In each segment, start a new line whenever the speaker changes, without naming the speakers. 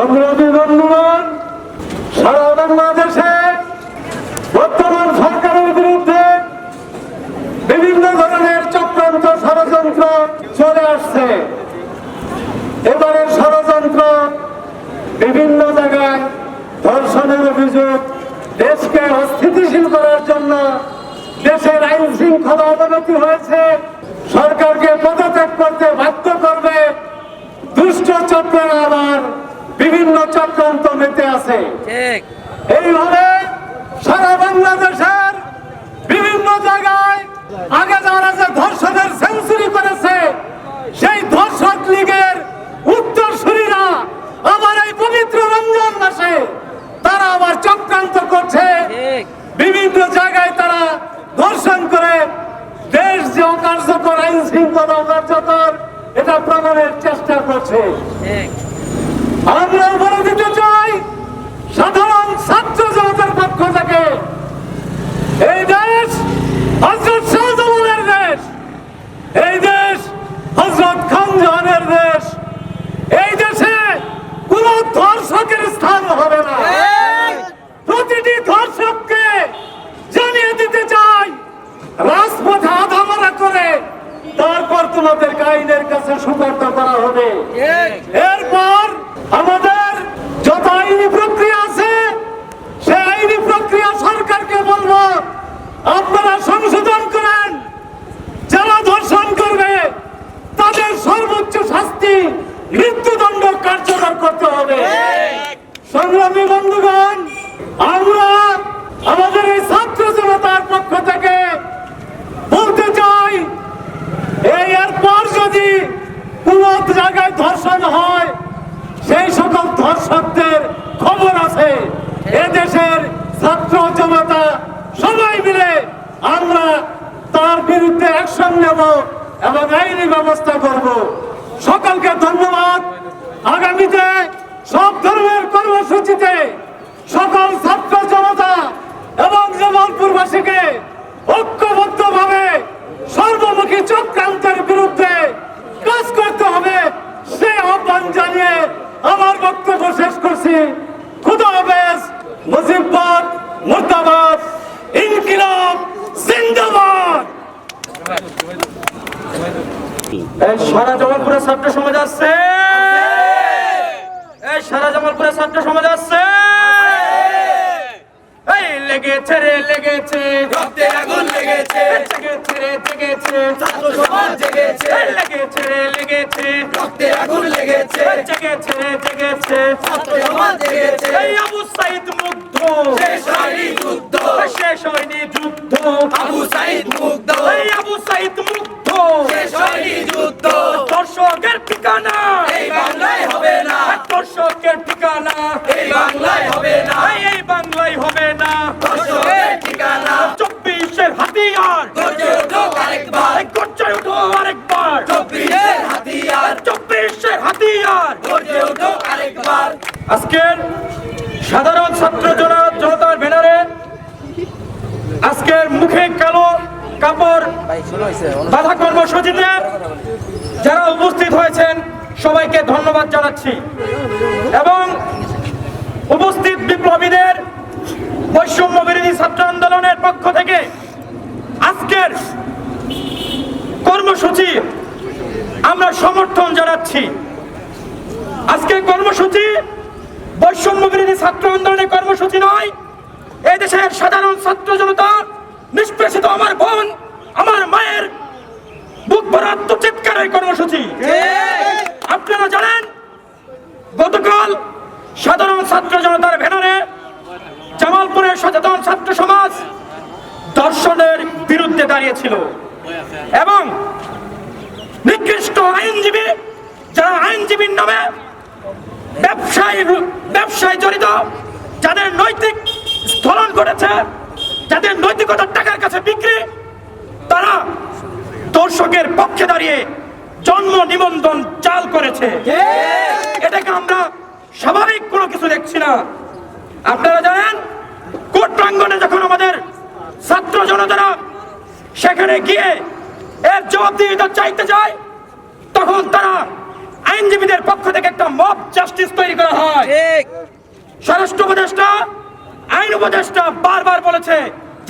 সংগ্রামী বন্ধুগণ, সারা বাংলাদেশে বর্তমান সরকারের বিরুদ্ধে বিভিন্ন ধরনের চক্রান্ত ষড়যন্ত্র চলে আসছে। এবারের ষড়যন্ত্র বিভিন্ন জায়গায় ধর্ষণের অভিযোগ, দেশকে অস্থিতিশীল করার জন্য দেশের আইন শৃঙ্খলা অবনতি হয়েছে। সরকারকে পদত্যাগ করতে বাধ্য করবে দুষ্ট চক্রের আবার। বিভিন্ন চক্রান্ত মেতে আছে। এইভাবে সারা বাংলাদেশের বিভিন্ন জায়গায় আগে যারা যে ধর্ষণের সেঞ্চুরি করেছে সেই ধর্ষক লীগের উত্তরসূরিরা আবার এই পবিত্র রমজান মাসে তারা আবার চক্রান্ত করছে। বিভিন্ন জায়গায় তারা ধর্ষণ করে। দেশ যে অকার্যকর আইন শৃঙ্খলা অকার্যকর এটা প্রমাণের চেষ্টা করছে। আমরা বলে দিতে চাই সাধারণ ছাত্র জনতার পক্ষ থেকে। এই দেশ হজরত শাহজালালের দেশ এই দেশ হজরত খান জাহানের দেশ এই দেশে কোন ধর্ষকের স্থান হবে না প্রতিটি ধর্ষককে জানিয়ে দিতে চাই রাজপথে আধামরা করে তারপর তোমাদের আইনের কাছে সুপর্দ করা হবে
ঠিক
এরপর আমাদের যত আইনি প্রক্রিয়া আছে সেই আইনি প্রক্রিয়া সরকারকে বলব আপনারা সংশোধন করেন যারা ধর্ষণ করবে তাদের সর্বোচ্চ শাস্তি মৃত্যুদণ্ড কার্যকর করতে হবে সংগ্রামী বন্ধুগণ, আমরা আমাদের এই ছাত্র জনতার পক্ষ থেকে বলতে চাই, এই এরপর যদি কোন জায়গায় ধর্ষণ হয়, সেই সকল ধর্ষকদের খবর আছে। এদেশের ছাত্র জনতা সবাই মিলে আমরা তার বিরুদ্ধে অ্যাকশন নেব এবং আইনি ব্যবস্থা করব। সকলকে ধন্যবাদ। আগামীতে সব ধরনের কর্মসূচিতে সকল ছাত্র জনতা এবং জামালপুরবাসীকে ঐক্যবদ্ধভাবে সর্বমুখী চক্রান্তের বিরুদ্ধে কাজ করতে হবে সে আহ্বান জানিয়ে আমার বক্তব্য শেষ করছি। খুদা হাফেজ মুর্দাবাদ, ইনকিলাব, জিন্দাবাদ।
সারা জামালপুরে ছাত্র সমাজ আসছে। এই সারা জামালপুরে ছাত্র সমাজ আসছে এই লেগেছে রে লেগেছে।
রক্তে আগুন লেগেছে।
জেগেছে রে জেগেছে
ছাত্র সমাজ জেগেছে।
লেগেছে রে লেগেছে।
রক্তে আগুন লেগেছে।
জেগেছে রে জেগেছে
ছাত্র সমাজ জেগেছে।
এই আবু সাইদ মুগ্ধ।
শেষ হয়নি যুদ্ধ।
শেষ হয়নি যুদ্ধ।
আবু সাইদ মুগ্ধ।
এই আবু সাইদ মুগ্ধ।
শেষ হয়নি যুদ্ধ।
দর্শকের ঠিকানা।
এই বাংলায় হবে না।
দর্শকের ঠিকানা।
এই বাংলায় হবে না।
এই বাংলায় হবে না।
দর্শকের ঠিকানা।
চব্বিশের হাতিয়ার।
গর্জে ওঠো আরেকবার।
গর্জে আরেকবার।
চব্বিশের হাতিয়ার।
চব্বিশের হাতিয়ার।
গর্জে ওঠো আরেকবার।
আজকের সাধারণ ছাত্র জনা- জনতার ব্যানারে আজকের মুখে কালো কাপড় বাধা কর্মসূচিতে যারা উপস্থিত হয়েছেন, সবাইকে ধন্যবাদ জানাচ্ছি। এবং উপস্থিত বিপ্লবীদের বৈষম্য বিরোধী ছাত্র আন্দোলনের পক্ষ থেকে আজকের কর্মসূচি আমরা সমর্থন জানাচ্ছি। আজকে কর্মসূচি বৈষম্য বিরোধী ছাত্র আন্দোলনের কর্মসূচি নয়। এই দেশের সাধারণ ছাত্র জনতা, নিষ্পেষিত আমার বোন আমার মায়ের বুক ভরা আত্মচিৎকারের কর্মসূচি। আপনারা জানেন গতকাল সাধারণ ছাত্র জনতার ব্যানারে জামালপুরের সচেতন ছাত্র সমাজ দর্শনের বিরুদ্ধে দাঁড়িয়েছিল। এবং নিকৃষ্ট আইনজীবী যারা আইনজীবীর নামে ব্যবসায়ী ব্যবসায় জড়িত যাদের নৈতিক স্থলন ঘটেছে যাদের নৈতিকতার টাকার কাছে বিক্রি তারা দর্শকের পক্ষে দাঁড়িয়ে জন্ম নিবন্ধন চাল করেছে। এটাকে আমরা স্বাভাবিক কোনো কিছু দেখছি না। আপনারা জানেন কোর্ট প্রাঙ্গনে যখন আমাদের ছাত্র জনতারা সেখানে গিয়ে এর জবাবদিহিতা চাইতে যায় তখন তারা আইনজীবীদের পক্ষ থেকে একটা মব জাস্টিস তৈরি করা হয়। স্বরাষ্ট্র উপদেষ্টা আইন উপদেষ্টা বারবার বলেছে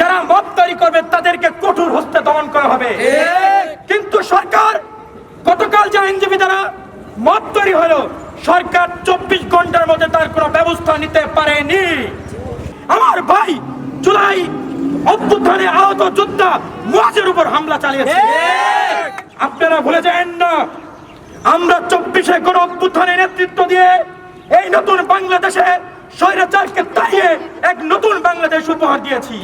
যারা মত তৈরি করবে তাদেরকে কঠোর হস্তে দমন করা হবে। কিন্তু সরকার গতকাল যে আইনজীবী দ্বারা মত তৈরি হলো সরকার চব্বিশ ঘণ্টার মধ্যে তার কোনো ব্যবস্থা নিতে পারেনি। আমার ভাই জুলাই অভ্যুত্থানে আহত যোদ্ধা মুয়াজের উপর হামলা চালিয়েছে। আপনারা ভুলে যান না আমরা চব্বিশে কোন অভ্যুত্থানে নেতৃত্ব দিয়ে এই নতুন বাংলাদেশে স্বৈরাচারকে তাড়িয়ে এক নতুন বাংলাদেশ উপহার দিয়েছি।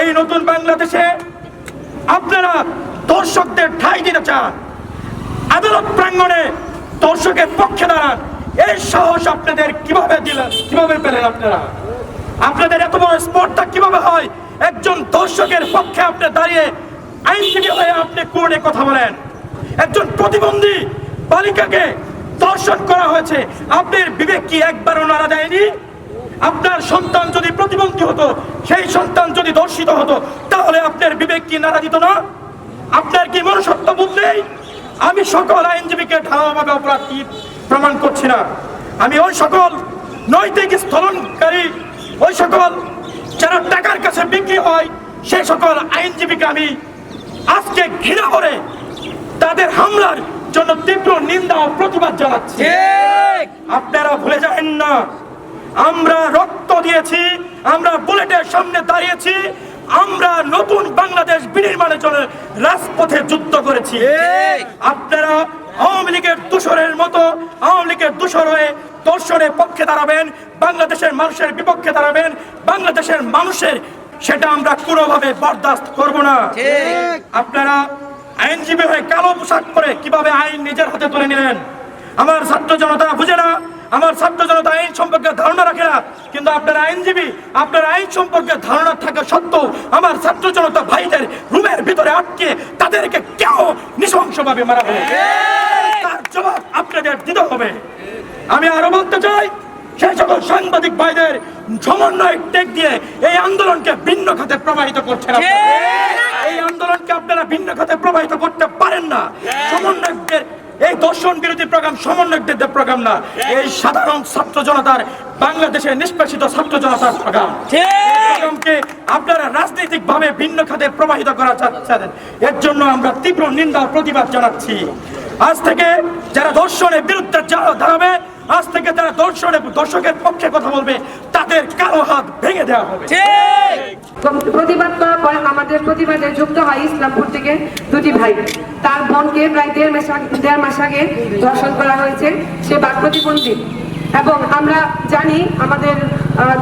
এই নতুন বাংলাদেশে আপনারা দর্শকদের ঠাই দিতে চান। আদালত প্রাঙ্গণে দর্শকের পক্ষে দাঁড়ান। এই সাহস আপনাদের কীভাবে দিলেন কীভাবে পেলেন আপনারা? আপনাদের এত বড় স্পর্ধা কীভাবে হয়? একজন দর্শকের পক্ষে আপনি দাঁড়িয়ে আইনজীবী হয়ে আপনি কোর্টে কথা বলেন। একজন প্রতিবন্ধী বালিকাকে দর্শন করা হয়েছে। আপনার বিবেক কি একবারও নাড়া দেয়নি? আপনার সন্তান যদি প্রতিবন্ধী হতো সেই সন্তান যদি দর্শিত হতো তাহলে আপনার বিবেক কি নাড়া দিত না? আপনার কি মনুষ্যত্ব বোধ নেই? আমি সকল আইনজীবীকে ঢালাওভাবে অপরাধী প্রমাণ করছি না। আমি ওই সকল নৈতিক স্থলনকারী ওই সকল যারা টাকার কাছে বিক্রি হয় সেই সকল আইনজীবীকে আমি আজকে ঘৃণা করে তাদের হামলার জন্য তীব্র নিন্দা ও প্রতিবাদ জানাচ্ছি। আপনারা ভুলে যাবেন না। আমরা রক্ত দিয়েছি আমরা বুলেটের সামনে দাঁড়িয়েছি আমরা নতুন বাংলাদেশ বিনির্মাণের জন্য রাজপথে যুদ্ধ করেছি। আপনারা আওয়ামী লীগের দূষরের মতো আওয়ামী লীগের দূষর হয়ে দর্শনের পক্ষে দাঁড়াবেন বাংলাদেশের মানুষের বিপক্ষে দাঁড়াবেন বাংলাদেশের মানুষের সেটা আমরা কোনোভাবে বরদাস্ত করব না। আপনারা আইনজীবী হয়ে কালো পোশাক পরে কীভাবে আইন নিজের হাতে তুলে নিলেন? আমার ছাত্র জনতা বুঝে না আমার ছাত্র জনতা আইন সম্পর্কে ধারণা রাখে না। কিন্তু আপনারা আইনজীবী আপনার আইন সম্পর্কে ধারণা থাকা সত্ত্বেও আমার ছাত্র জনতা ভাইদের রুমের ভিতরে আটকে তাদেরকে কেউ নৃশংসভাবে মারা হবে তার জবাব আপনাদের দিতে হবে। আমি আরও বলতে চাই সেই সকল সাংবাদিক ভাইদের সমন্বয় টেক দিয়ে এই আন্দোলনকে ভিন্ন খাতে প্রবাহিত আপনারা। এই আন্দোলনকে আপনারা ভিন্ন খাতে প্রবাহিত করতে পারেন না। সমন্বয়কদের এই দর্শন বিরোধী প্রোগ্রাম সমন্বয়কদের প্রোগ্রাম না। এই সাধারণ ছাত্র জনতার বাংলাদেশের নিষ্পেষিত ছাত্র জনতার প্রোগ্রাম। প্রোগ্রামকে আপনারা রাজনৈতিক ভাবে ভিন্ন খাতে প্রবাহিত করা চাচ্ছেন। এর জন্য আমরা তীব্র নিন্দা প্রতিবাদ জানাচ্ছি। আজ থেকে যারা দর্শনের বিরুদ্ধে দাঁড়াবে আজ থেকে যারা দর্শনের দর্শকের পক্ষে কথা বলবে তাদের কালো হাত ভেঙে দেওয়া হবে।
প্রতিবাদ করার পর আমাদের প্রতিবাদে যুক্ত হয় ইসলামপুর থেকে দুটি ভাই। তার বোনকে প্রায় দেড় মাস দেড় মাস আগে ধর্ষণ করা হয়েছে। সে বাক প্রতিবন্ধী এবং আমরা জানি আমাদের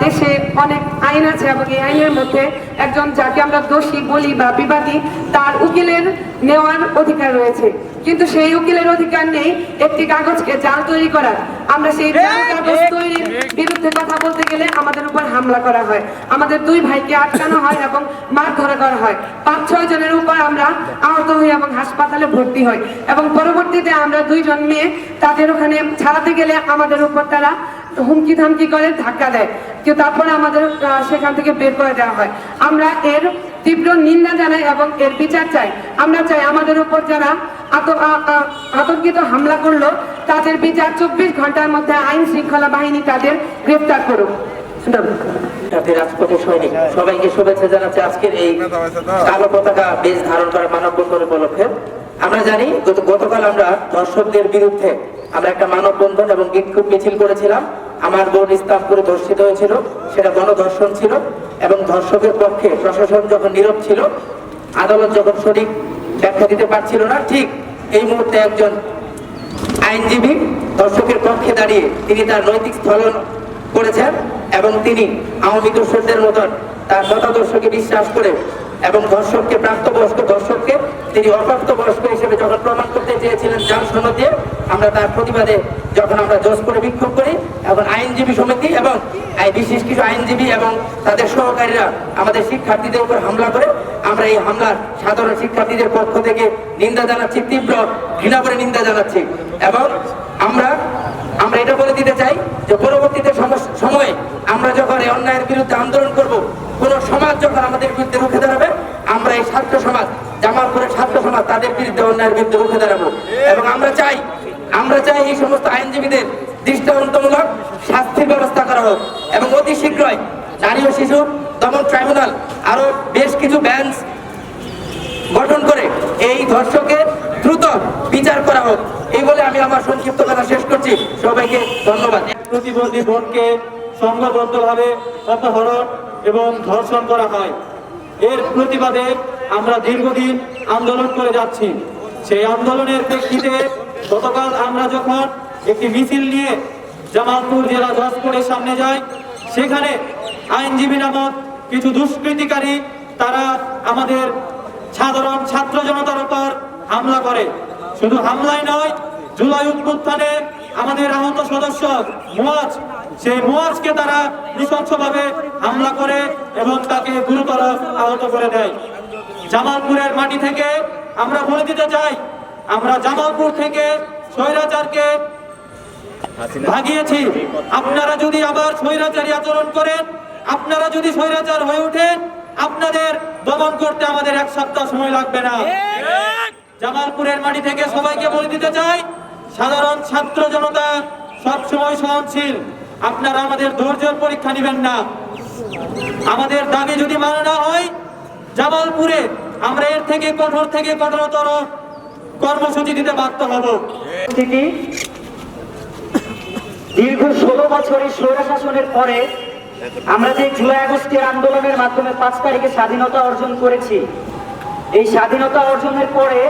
দেশে অনেক আইন আছে এবং এই আইনের মধ্যে একজন যাকে আমরা দোষী বলি বা বিবাদী তার উকিলের নেওয়ার অধিকার রয়েছে। কিন্তু সেই উকিলের অধিকার নেই একটি কাগজকে জাল তৈরি করার। আমরা সেই কাগজ তৈরির বিরুদ্ধে কথা বলতে গেলে আমাদের উপর হামলা করা হয়। আমাদের দুই ভাইকে আটকানো হয় এবং মার মারধর করা হয়। পাঁচ ছয় জনের উপর আমরা আহত হই এবং হাসপাতালে ভর্তি হই। এবং পরবর্তীতে আমরা দুইজন মেয়ে তাদের ওখানে ছাড়াতে গেলে আমাদের উপর তারা হুমকি ধামকি করে, ধাক্কা দেয়। কিন্তু তারপরে আমাদের সেখান থেকে বের করে দেওয়া হয়। আমরা এর তীব্র নিন্দা জানাই এবং এর বিচার চাই। আমরা চাই আমাদের উপর যারা আতঙ্কিত হামলা করল, তাদের বিচার চব্বিশ ঘণ্টার মধ্যে আইন শৃঙ্খলা বাহিনী তাদের গ্রেফতার করুক।
আমরা জানি, গত- গতকাল আমরা দর্শকদের বিরুদ্ধে আমরা একটা মানববন্ধন এবং বিক্ষোভ মিছিল করেছিলাম। আমার বোন ইসলামপুরে ধর্ষিত হয়েছিল, সেটা গণধর্ষণ ছিল এবং ধর্ষকের পক্ষে প্রশাসন যখন নীরব ছিল, আদালত যখন সঠিক ব্যাখ্যা দিতে পারছিল না, ঠিক এই মুহূর্তে একজন আইনজীবী দর্শকের পক্ষে দাঁড়িয়ে তিনি তার নৈতিক স্থলন করেছেন এবং তিনি আওয়ামী দর্শকদের মতন তার মতাদর্শকে বিশ্বাস করে এবং দর্শককে প্রাপ্তবয়স্ক দর্শককে তিনি অপ্রাপ্তবয়স্ক হিসেবে যখন প্রমাণ করতে চেয়েছিলেন যান সনদ দিয়ে আমরা তার প্রতিবাদে যখন আমরা জজ করে বিক্ষোভ করি এখন আইনজীবী সমিতি এবং বিশেষ কিছু আইনজীবী এবং তাদের সহকারীরা আমাদের শিক্ষার্থীদের উপর হামলা করে, আমরা এই হামলার সাধারণ শিক্ষার্থীদের পক্ষ থেকে নিন্দা জানাচ্ছি, তীব্র ঘৃণা করে নিন্দা জানাচ্ছি। এবং আমরা আমরা এটা বলে দিতে চাই যে পরবর্তীতে সময়ে আমরা যখন এই অন্যায়ের বিরুদ্ধে আন্দোলন করব, কোন সমাজ যখন আমাদের বিরুদ্ধে রুখে দাঁড়াবে, আমরা এই ছাত্র সমাজ, জামালপুরের ছাত্র সমাজ তাদের বিরুদ্ধে অন্যায়ের বিরুদ্ধে রুখে দাঁড়াবো। এবং আমরা চাই আমরা চাই এই সমস্ত আইনজীবীদের দৃষ্টান্তমূলক শাস্তির ব্যবস্থা করা হোক এবং অতি শীঘ্রই নারী ও শিশু দমন ট্রাইব্যুনাল আরও বেশ কিছু বেঞ্চ গঠন করে এই ধর্ষকের দ্রুত বিচার করা হোক। এই বলে আমি আমার সংক্ষিপ্ত কথা শেষ করছি। সবাইকে ধন্যবাদ।
প্রতিবন্ধী বোনকে সংঘবদ্ধভাবে অপহরণ এবং ধর্ষণ করা হয়। এর প্রতিবাদে আমরা দীর্ঘদিন আন্দোলন করে যাচ্ছি। সেই আন্দোলনের প্রেক্ষিতে গতকাল আমরা যখন একটি মিছিল নিয়ে জামালপুর জেলা জজপুরের সামনে যাই, সেখানে আইনজীবী নামক কিছু দুষ্কৃতিকারী তারা আমাদের সাধারণ ছাত্র জনতার উপর হামলা করে। শুধু হামলাই নয়, জুলাই উত্থানে আমাদের আহত সদস্য মুয়াজ, সেই মুয়াজকে তারা নৃশংসভাবে হামলা করে এবং তাকে গুরুতর আহত করে দেয়। জামালপুরের মাটি থেকে আমরা বলে দিতে চাই আমরা জামালপুর থেকে স্বৈরাচারকে ভাগিয়েছি। আপনারা যদি আবার স্বৈরাচারী আচরণ করেন আপনারা যদি স্বৈরাচার হয়ে ওঠেন আপনাদের দমন করতে আমাদের এক সপ্তাহ সময় লাগবে না। জামালপুরের মাটি থেকে সবাইকে বলে দিতে চাই সাধারণ ছাত্র জনতা সবসময় সহনশীল। আপনারা আমাদের ধৈর্যের পরীক্ষা নেবেন না। আমাদের দাবি যদি মানা না হয় জামালপুরে আমরা এর থেকে কঠোর থেকে কঠোরতর কর্মসূচি দিতে বাধ্য হব।
দীর্ঘ ষোলো বছরের স্বৈরশাসনের পরে আমরা যে জুলাই আগস্টের আন্দোলনের মাধ্যমে পাঁচ তারিখে স্বাধীনতা অর্জন করেছি, এই স্বাধীনতা অর্জনের পরে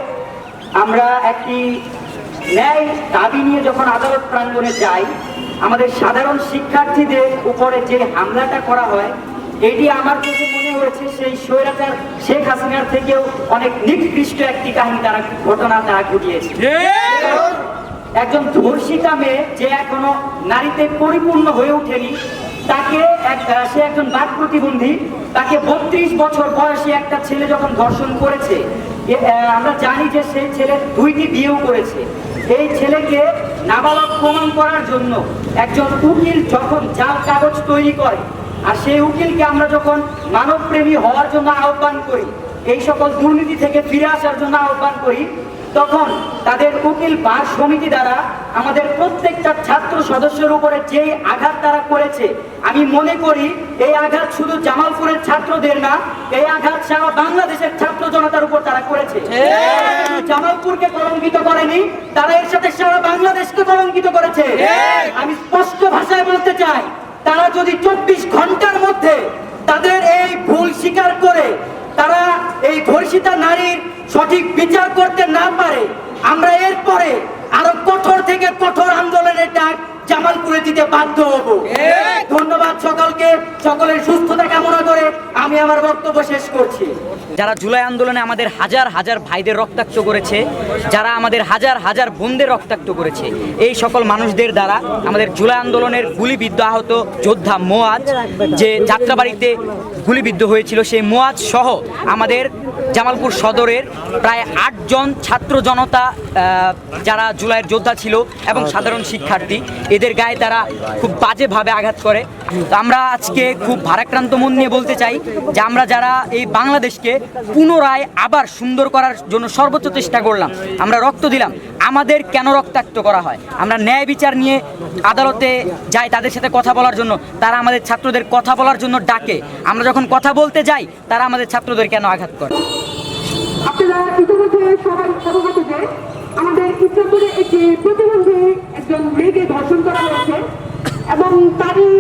আমরা একটি ন্যায় দাবি নিয়ে যখন আদালত প্রাঙ্গণে যাই, আমাদের সাধারণ শিক্ষার্থীদের উপরে যে হামলাটা করা হয় এটি আমার কাছে মনে হয়েছে সেই স্বৈরাচার শেখ হাসিনার থেকেও অনেক নিকৃষ্ট একটি কাহিনী তারা ঘটনা তারা ঘটিয়েছে। একজন ধর্ষিতা মেয়ে যে এখনও নারীতে পরিপূর্ণ হয়ে ওঠেনি তাকে এক- সে একজন বাক প্রতিবন্ধী তাকে বত্রিশ বছর বয়সী একটা ছেলে যখন ধর্ষণ করেছে আমরা জানি যে সেই ছেলে দুইটি বিয়েও করেছে। এই ছেলেকে নাবালক প্রমাণ করার জন্য একজন উকিল যখন জাল কাগজ তৈরি করে আর সেই উকিলকে আমরা যখন মানবপ্রেমী হওয়ার জন্য আহ্বান করি এই সকল দুর্নীতি থেকে ফিরে আসার জন্য আহ্বান করি তখন তাদের উকিল বার সমিতি দ্বারা আমাদের প্রত্যেকটা ছাত্র সদস্যের উপরে যে আঘাত তারা করেছে আমি মনে করি এই আঘাত শুধু জামালপুরের ছাত্রদের না এই আঘাত সারা বাংলাদেশের ছাত্র জনতার উপর তারা করেছে। জামালপুরকে কলঙ্কিত করেনি তারা এর সাথে সারা বাংলাদেশকে কলঙ্কিত করেছে। আমি স্পষ্ট ভাষায় বলতে চাই তারা যদি চব্বিশ ঘণ্টার মধ্যে তাদের এই ভুল স্বীকার করে, তারা এই ধর্ষিতা নারীর সঠিক বিচার করতে না পারে, আমরা এরপরে আরও কঠোর থেকে কঠোর আন্দোলনের ডাক জামালপুরে দিতে বাধ্য হব। ধন্যবাদ সকলকে। সকলের সুস্থতা কামনা করে আমি আমার বক্তব্য শেষ করছি।
যারা জুলাই আন্দোলনে আমাদের হাজার হাজার ভাইদের রক্তাক্ত করেছে যারা আমাদের হাজার হাজার বোনদের রক্তাক্ত করেছে এই সকল মানুষদের দ্বারা আমাদের জুলাই আন্দোলনের গুলিবিদ্ধ আহত যোদ্ধা মোয়াজ যে যাত্রাবাড়িতে গুলিবিদ্ধ হয়েছিল সেই মোয়াজ সহ আমাদের জামালপুর সদরের প্রায় আটজন ছাত্র জনতা যারা জুলাইয়ের যোদ্ধা ছিল এবং সাধারণ শিক্ষার্থী এদের গায়ে তারা খুব বাজেভাবে আঘাত করে। তো আমরা আজকে খুব ভারাক্রান্ত মন নিয়ে বলতে চাই যে আমরা যারা এই বাংলাদেশকে পুনরায় আবার সুন্দর করার জন্য সর্বোচ্চ চেষ্টা করলাম, আমরা রক্ত দিলাম, আমাদের কেন রক্তাক্ত করা হয়? আমরা ন্যায় বিচার নিয়ে আদালতে যাই তাদের সাথে কথা বলার জন্য, তারা আমাদের ছাত্রদের কথা বলার জন্য ডাকে। আমরা যখন কথা বলতে যাই, তারা আমাদের ছাত্রদের কেন আঘাত করে?
আপনারা ইতিমধ্যে সবাই অবগত যে আমাদের ইসলামপুরে একটি প্রতিবন্ধী একজন মেয়েকে ধর্ষণ করা হয়েছে এবং তারই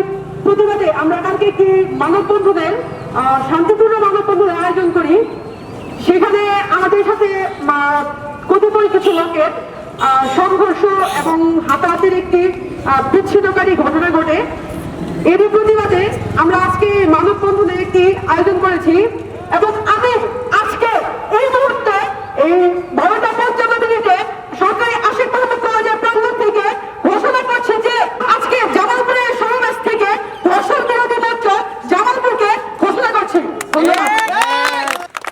প্রতিবাদে আমরা কালকে একটি মানববন্ধনের আহ, শান্তিপূর্ণ মানববন্ধনের আয়োজন করি। সেখানে আমাদের সাথে কতিপয় কিছু লোকের সংঘর্ষ এবং হাতাহাতির একটি বিচ্ছিন্নকারী ঘটনা ঘটে। এর প্রতিবাদে আমরা আজকে মানববন্ধনের একটি আয়োজন করেছি এবং আমি আজকে এই মুহূর্তে এই ভারত পঞ্চমদিনীতে সরকারি আশিক মোহাম্মদ কলেজের প্রাঙ্গণ থেকে ঘোষণা করছে যে আজকে জামালপুরের সমাবেশ থেকে ধর্ষণ বিরোধী মঞ্চ জামালপুরকে ঘোষণা করছে ধন্যবাদ।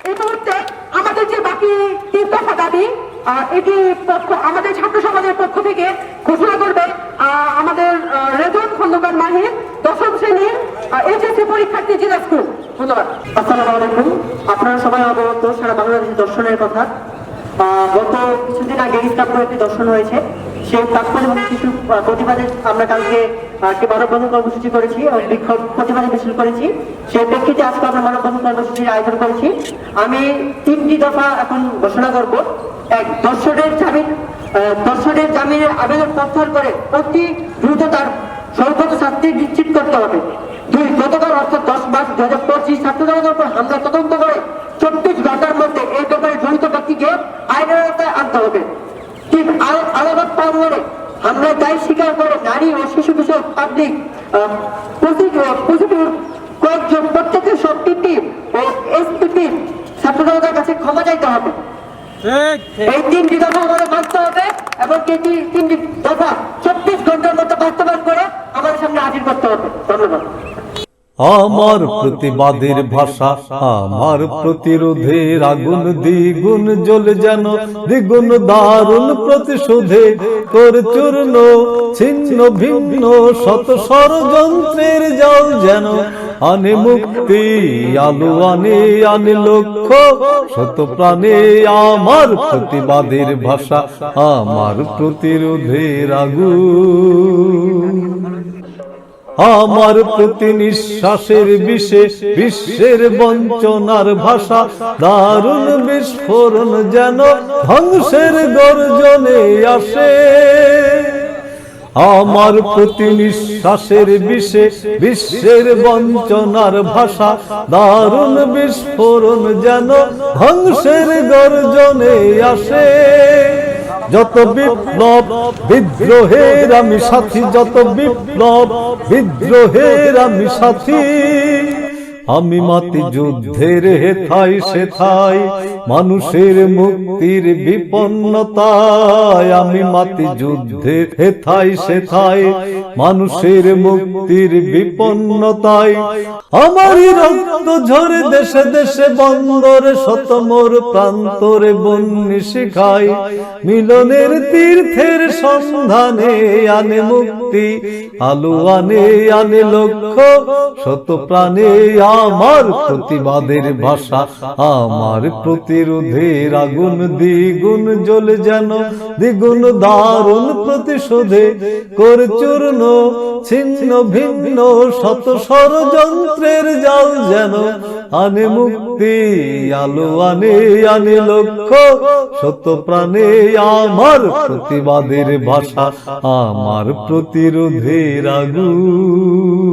এই মুহূর্তে আমাদের যে বাকি তিন দফা দাবি আহ, এটি পক্ষ আমাদের ছাত্র সমাজের পক্ষ থেকে ঘোষণা করবে আহ, আমাদের আহ, রেজন খন্দকার মাহির দশম শ্রেণির এইচএসসি পরীক্ষার্থী স্কুল। ধন্যবাদ।
আসসালামু আলাইকুম। আপনারা সবাই অবগত সারা বাংলাদেশ দর্শনের কথা। গত কিছুদিন আগে একটি দর্শন হয়েছে।
সেই শিশু আহ, প্রতিবাদে আমরা কালকে একটি মানববন্ধন কর্মসূচি করেছি এবং বিক্ষোভ প্রতিবাদে মিছিল করেছি। সেই প্রেক্ষিতে আজকে আমরা মানববন্ধন কর্মসূচির আয়োজন করেছি। আমি তিনটি দফা এখন ঘোষণা করব। এক দর্শনের জামিন। দর্শনের জামিনের আবেদন প্রত্যাহার করে অতি দ্রুত তার সর্বোচ্চ শাস্তি নিশ্চিত করতে হবে। দুই গতকাল অর্থাৎ দশ মার্চ দু হাজার পঁচিশ ছাত্র জনতার উপর হামলা তদন্ত করে চব্বিশ ঘণ্টার মধ্যে এই ব্যাপারে জড়িত ব্যক্তিকে আইনের আওতায় আনতে হবে। তিন আলাদা প্রাঙ্গণে হামলার দায় স্বীকার করে নারী ও শিশু বিষয়ক পাবলিক প্রসিকিউর কয়েকজন প্রত্যেকের সব টিপি ও এসপিপি ছাত্র জনতার কাছে ক্ষমা চাইতে হবে। এই তিনটি দফা আমাদের মানতে হবে এবং এই তিন- তিনটি দফা চব্বিশ ঘণ্টার মধ্যে বাস্তবায়ন করে আমাদের সামনে হাজির করতে হবে। ধন্যবাদ।
আমার প্রতিবাদের ভাষা, আমার প্রতিরোধের আগুন দ্বিগুণ, জ্বলে যেন দ্বিগুণ দারুণ প্রতিশোধে তোর চূর্ণ ছিন্ন, ভিন্ন শত ষড়যন্ত্রের জল যেন আনে মুক্তি, আলো আনে আনে লক্ষ্য শত প্রাণে আমার প্রতিবাদের ভাষা, আমার প্রতিরোধের আগুন আমার প্রতি নিঃশ্বাসের বিশেষ বিশ্বের বঞ্চনার ভাষা, দারুণ বিস্ফোরণ যেন ধ্বংসের গর্জনে আসে। আমার প্রতি নিঃশ্বাসের বিশেষ বিশ্বের বঞ্চনার ভাষা, দারুণ বিস্ফোরণ যেন ধ্বংসের গর্জনে আসে। যত বিপ্লব, বিদ্রোহের আমি সাথী, যত বিপ্লব, বিদ্রোহের আমি সাথী। আমি মাতি যুদ্ধের হেথাই সেথাই মানুষের মুক্তির বিপন্নতায় আমি মাতি যুদ্ধে হেথাই সেথাই মানুষের মুক্তির বিপন্নতায় আমারই রক্ত ঝরে দেশে দেশে, বন্দর শতমোর প্রান্তরে বন্যি শিখাই মিলনের তীর্থের সন্ধানে আনে মুক্তি আলো আনে আনে লক্ষ্য, শত প্রাণে আমার প্রতিবাদের ভাষা, আমার প্রতিরোধের আগুন দ্বিগুণ জল যেন, দ্বিগুণ দারুণ প্রতিশোধে কর চূর্ণ ছিন্ন ভিন্ন শত ষড়যন্ত্রের জাল যেন। আনে মুক্তি, আলো আনে আনে লক্ষ্য শত প্রাণে আমার প্রতিবাদের ভাষা, আমার প্রতিরোধের আগুন।